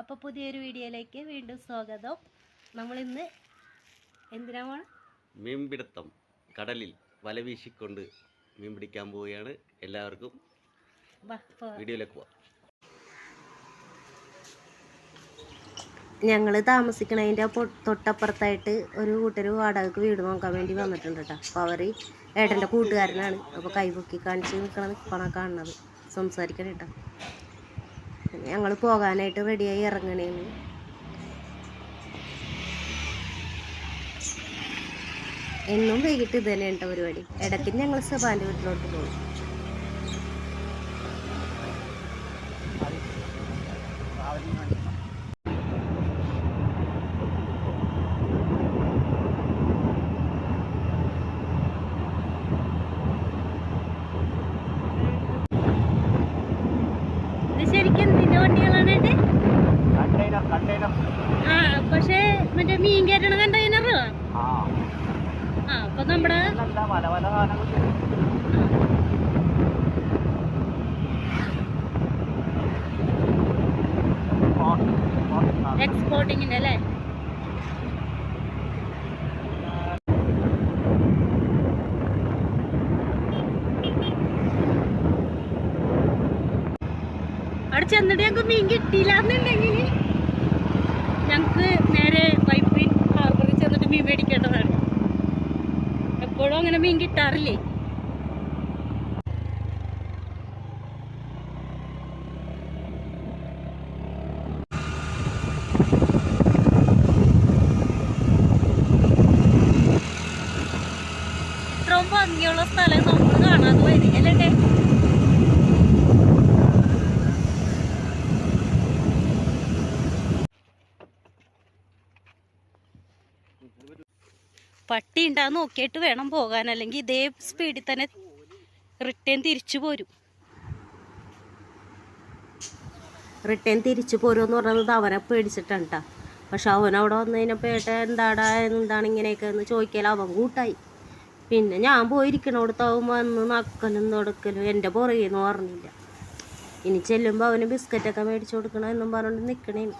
അപ്പോൾ പുതിയൊരു വീഡിയോയിലേക്ക് വീണ്ടും സ്വാഗതം. നമ്മളിന്ന് എന്തിനാ പോണ മീൻപിടുത്തം. കടലിൽ വല വീശിക്കൊണ്ട് മീൻ പിടിക്കാൻ പോവുകയാണ് എല്ലാവർക്കും. വീഡിയോയിലേക്ക് പോവാം. ഞങ്ങൾ താമസിക്കണതിന്റെ തൊട്ടപ്പുറത്തായിട്ട് ഒരു കൂട്ടർ വാടകയ്ക്ക് വീട് നോക്കാൻ വേണ്ടി വന്നിട്ടുണ്ട് കേട്ടോ അപ്പോൾ അവർ ഏട്ടന്റെ കൂട്ടുകാരനാണ്. അപ്പോൾ കൈപൊക്കി കാണിച്ച് നിൽക്കണ നിൽക്കണ കാണുന്നത്. സംസാരിക്കണം കേട്ടോ ഞങ്ങൾ പോകാനായിട്ട് റെഡിയായി ഇറങ്ങണേന്ന് എന്നും വൈകിട്ട് ഇത് തന്നെ കേട്ടോ പരിപാടി. ഇടയ്ക്ക് ഞങ്ങൾ സബാന്റെ വീട്ടിലോട്ട് പോകും ഇത് ശരിക്കും എന്തിന്റെ വണ്ടികളാണ്? ആ പക്ഷേ മറ്റേ മീൻ കയറ്റണ കണ്ടെയ്നറോ ആ. അപ്പൊ നമ്മുടെ എക്സ്പോർട്ടിങ്ങിന്റെ അല്ലേ? അവിടെ ചെന്നിട്ട് ഞങ്ങൾക്ക് മീൻ കിട്ടിയില്ല എന്നുണ്ടെങ്കിൽ ഞങ്ങൾക്ക് നേരെ വൈപ്പിൻ ഹാർബറിൽ ചെന്നിട്ട് മീൻ മേടിക്കേണ്ടതാണ് എപ്പോഴും അങ്ങനെ മീൻ കിട്ടാറില്ലേ? ഇത്രയും ഭംഗിയുള്ള സ്ഥലം നമ്മൾ കാണാതെ വരികയല്ലേ? പട്ടി ഉണ്ടാന്ന് നോക്കിയിട്ട് വേണം പോകാൻ. അല്ലെങ്കിൽ ഇതേ സ്പീഡിൽ തന്നെ റിട്ടേൺ തിരിച്ചു പോരും. റിട്ടേൺ തിരിച്ചു പോരുമെന്ന് പറഞ്ഞത് അവനെ പേടിച്ചിട്ടാണ് കേട്ടോ പക്ഷെ അവനവിടെ വന്നു കഴിഞ്ഞപ്പോൾ എന്താടാ എന്താണ് ഇങ്ങനെയൊക്കെ എന്ന് ചോദിക്കൽ അവൻ കൂട്ടായി. പിന്നെ ഞാൻ പോയിരിക്കണോടത്താവും വന്ന് നക്കലും തുടക്കലും എന്റെ പുറകെന്ന് പറഞ്ഞില്ല. ഇനി ചെല്ലുമ്പോൾ അവന് ബിസ്ക്കറ്റൊക്കെ മേടിച്ചു കൊടുക്കണം എന്നും പറഞ്ഞുകൊണ്ട് നിൽക്കണേന്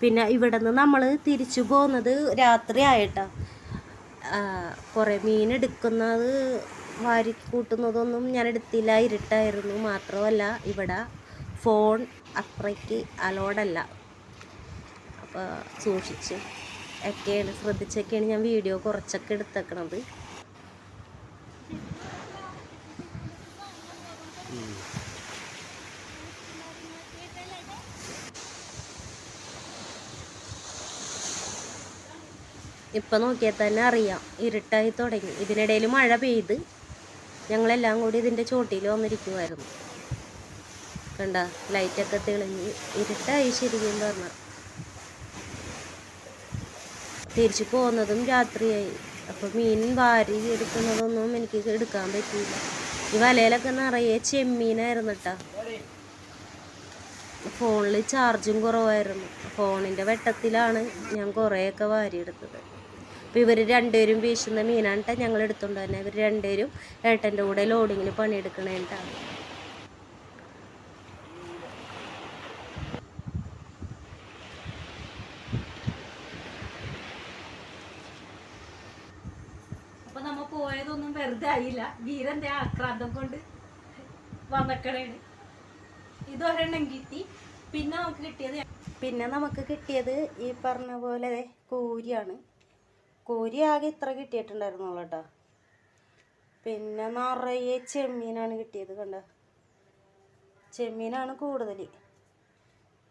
പിന്നെ ഇവിടെ നിന്ന് നമ്മൾ തിരിച്ചു പോകുന്നത് രാത്രി ആയിട്ടാ. കുറേ മീൻ എടുക്കുന്നത് വാരി കൂട്ടുന്നതൊന്നും ഞാൻ എടുത്തില്ല ഇരുട്ടായിരുന്നു മാത്രമല്ല ഇവിടെ ഫോൺ അത്രയ്ക്ക് അലോഡല്ല അപ്പോൾ സൂക്ഷിച്ച് ഒക്കെയാണ് ശ്രദ്ധിച്ചൊക്കെയാണ് ഞാൻ വീഡിയോ കുറച്ചൊക്കെ എടുത്തേക്കണത്. ഇപ്പം നോക്കിയാൽ തന്നെ അറിയാം. ഇരുട്ടായി തുടങ്ങി. ഇതിനിടയിൽ മഴ പെയ്ത് ഞങ്ങളെല്ലാം കൂടി ഇതിന്റെ ചോട്ടിൽ വന്നിരിക്കുമായിരുന്നു കണ്ട ലൈറ്റൊക്കെ തെളിഞ്ഞ് ഇരുട്ടായി ശരിക്കും പറഞ്ഞാൽ തിരിച്ചു പോകുന്നതും രാത്രിയായി. അപ്പോൾ മീൻ വാരി എടുക്കുന്നതൊന്നും എനിക്ക് എടുക്കാൻ പറ്റിയില്ല. ഈ വലയിലൊക്കെ നിറയെ ചെമ്മീനായിരുന്നു കേട്ടോ ഫോണിൽ ചാർജും കുറവായിരുന്നു. ഫോണിന്റെ വെട്ടത്തിലാണ് ഞാൻ കുറേയൊക്കെ വാരിയെടുത്തത്. അപ്പോൾ ഇവർ രണ്ടുപേരും വീശുന്ന മീനാണ് കേട്ടോ ഞങ്ങൾ എടുത്തുകൊണ്ട് തന്നെ ഇവർ രണ്ടുപേരും ഏട്ടന്റെ കൂടെ ലോഡിങ്ങിന് പണിയെടുക്കണേട്ടാണ് അപ്പൊ നമ്മ പോയതൊന്നും വെറുതെ ആയില്ല വീരന്റെ ആക്രാന്തം കൊണ്ട് വന്നക്കണേണ്. ഇതൊരെണ്ണം കിട്ടി. പിന്നെ നമുക്ക് കിട്ടിയത് പിന്നെ നമുക്ക് കിട്ടിയത് ഈ പറഞ്ഞ പോലെ കൂരിയാണ്. കൂരി ആകെ ഇത്ര കിട്ടിയിട്ടുണ്ടായിരുന്നുള്ളൂ കേട്ടോ. പിന്നെ നിറയെ ചെമ്മീനാണ് കിട്ടിയത് കണ്ട? ചെമ്മീനാണ് കൂടുതൽ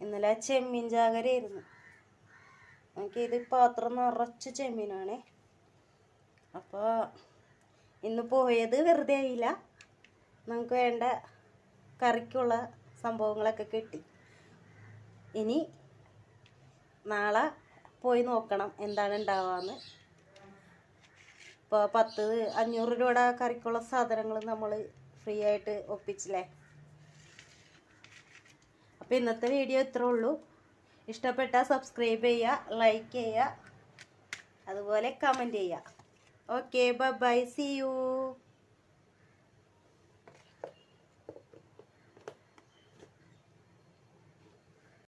ഇന്നലെ ചെമ്മീൻ ജാഗരയായിരുന്നു ഇത് പാത്രം നിറച്ച് ചെമ്മീനാണ്. അപ്പോൾ ഇന്ന് പോയത് വെറുതെ ആയില്ല. നമുക്ക് വേണ്ട കറിക്കുള്ള സംഭവങ്ങളൊക്കെ കിട്ടി. ഇനി നാളെ പോയി നോക്കണം എന്താണ് ഉണ്ടാവാന്ന്. ഇപ്പോൾ പത്ത് അഞ്ഞൂറ് രൂപയുടെ കറിക്കുള്ള സാധനങ്ങൾ നമ്മൾ ഫ്രീ ആയിട്ട് ഒപ്പിച്ചില്ലേ? അപ്പോൾ ഇന്നത്തെ വീഡിയോ ഇത്രേ ഉള്ളൂ. ഇഷ്ടപ്പെട്ടാൽ സബ്സ്ക്രൈബ് ചെയ്യുക ലൈക്ക് ചെയ്യുക അതുപോലെ കമന്റ് ചെയ്യുക ഓക്കെ ബൈ സി യു